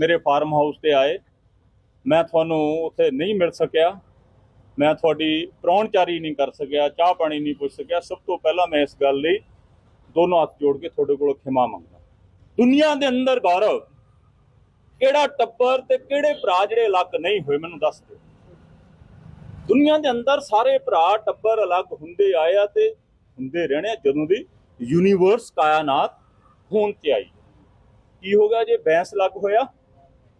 ਮੇਰੇ farm house ਤੇ ਆਏ। ਮੈਂ ਤੁਹਾਨੂੰ ਉੱਥੇ ਨਹੀਂ ਮਿਲ ਸਕਿਆ। ਮੈਂ ਤੁਹਾਡੀ ਪ੍ਰਾਹੁਣਚਾਰੀ ਨਹੀਂ ਕਰ ਸਕਿਆ, ਚਾਹ ਪਾਣੀ ਨਹੀਂ ਪੁੱਛ ਸਕਿਆ। ਸਭ ਤੋਂ ਪਹਿਲਾਂ ਮੈਂ ਇਸ ਗੱਲ ਲਈ ਦੋਨੋਂ ਹੱਥ ਜੋੜ ਕੇ ਤੁਹਾਡੇ ਕੋਲੋਂ ਖਿਮਾ ਮੰਗਦਾ ਦੁਨੀਆ ਦੇ ਅੰਦਰ ਗੌਰਵ, ਕਿਹੜਾ ਟੱਬਰ ਤੇ ਕਿਹੜੇ ਭਰਾ ਜਿਹੜੇ ਅਲੱਗ ਨਹੀਂ ਹੋਏ, ਮੈਨੂੰ ਦੱਸ ਦਿਓ। ਦੁਨੀਆ ਦੇ ਅੰਦਰ ਸਾਰੇ ਭਰਾ ਟੱਬਰ ਅਲੱਗ ਹੁੰਦੇ ਆਏ ਆ ਤੇ ਹੁੰਦੇ ਰਹਿਣੇ ਆ, ਜਦੋਂ ਦੀ ਯੂਨੀਵਰਸ ਕਾਇਨਾਤ ਹੋਣ ਤੇ ਆਈ। ਕੀ ਹੋ ਗਿਆ ਜੇ ਬੈਂਸ ਲੱਗ ਹੋਇਆ?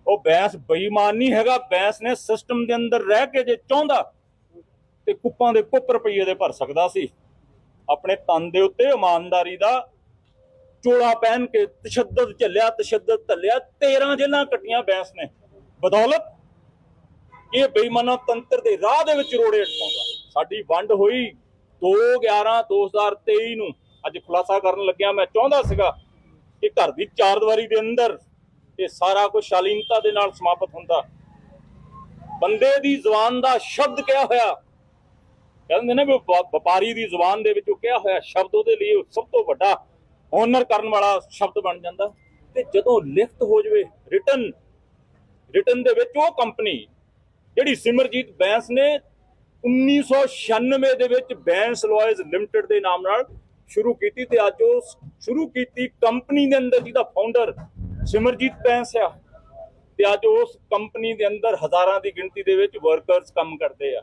ਉਹ ਬੈਂਸ ਬੇਈਮਾਨ ਨਹੀਂ ਹੈਗਾ, ਬੈਂਸ ਨੇ ਸਿਸਟਮ ਦੇ ਅੰਦਰ ਰਹਿ ਕੇ ਜੇ ਚਾਹੁੰਦਾ ਤੇ ਕੁੱਪਾਂ ਦੇ ਕੁੱਪ ਰੁਪਈਏ ਦੇ ਭਰ ਸਕਦਾ ਸੀ। ਆਪਣੇ ਤਨ ਦੇ ਉੱਤੇ ਇਮਾਨਦਾਰੀ ਦਾ ਚੋਲਾ ਪਹਿਨ ਕੇ ਤਸ਼ੱਦਦ ਝੱਲਿਆ, ਤਸ਼ੱਦਦ ਧੱਲਿਆ 13 ਜੇਲਾਂ ਕੱਟੀਆਂ ਬੈਂਸ ਨੇ। ਬਦੌਲਤ ਇਹ ਬੇਈਮਾਨਾ ਤੰਤਰ ਦੇ ਰਾਹ ਦੇ ਵਿੱਚ ਰੋੜੇ ਅਟਕਾਉਂਦਾ। ਸਾਡੀ ਵੰਡ ਹੋਈ 2 11 2023 ਨੂੰ। ਅੱਜ ਖੁਲਾਸਾ ਕਰਨ ਲੱਗਿਆ ਮੈਂ ਚਾਹੁੰਦਾ ਸੀਗਾ ਕਿ ਘਰ ਦੀ ਚਾਰ ਦੀਵਾਰੀ ਦੇ ਅੰਦਰ ਇਹ ਸਾਰਾ ਕੁਝ ਸ਼ਾਲੀਨਤਾ ਦੇ ਨਾਲ ਸਮਾਪਤ ਹੁੰਦਾ। ਬੰਦੇ ਦੀ ਜ਼ੁਬਾਨ ਦਾ ਸ਼ਬਦ ਕਿਹਾ ਹੋਇਆ ਕਹਿੰਦੇ ਨੇ ਵਪਾਰੀ ਦੀ ਜ਼ੁਬਾਨ ਦੇ ਵਿੱਚੋਂ ਕਿਹਾ ਹੋਇਆ ਸ਼ਬਦ ਉਹਦੇ ਲਈ ਸਭ ਤੋਂ ਵੱਡਾ ਓਨਰ ਕਰਨ ਵਾਲਾ ਸ਼ਬਦ ਬਣ ਜਾਂਦਾ। ਤੇ ਜਦੋਂ ਲਿਖਤ ਹੋ ਜਵੇ ਰਿਟਨ ਰਿਟਨ ਦੇ ਵਿੱਚ ਉਹ ਕੰਪਨੀ ਜਿਹੜੀ ਸਿਮਰਜੀਤ ਬੈਂਸ ਨੇ 1996 ਦੇ ਵਿੱਚ ਬੈਂਸ ਲਾਇਜ਼ ਲਿਮਟਿਡ ਦੇ ਨਾਮ ਨਾਲ ਸ਼ੁਰੂ ਕੀਤੀ ਤੇ ਅੱਜ ਉਹ ਸ਼ੁਰੂ ਕੀਤੀ ਕੰਪਨੀ ਦੇ ਅੰਦਰ ਜਿਹਦਾ ਫਾਊਂਡਰ ਸਿਮਰਜੀਤ ਬੈਂਸ ਆ। ਤੇ ਅੱਜ ਉਸ ਕੰਪਨੀ ਦੇ ਅੰਦਰ ਹਜ਼ਾਰਾਂ ਦੀ ਗਿਣਤੀ ਦੇ ਵਿੱਚ ਵਰਕਰਸ ਕੰਮ ਕਰਦੇ ਆ।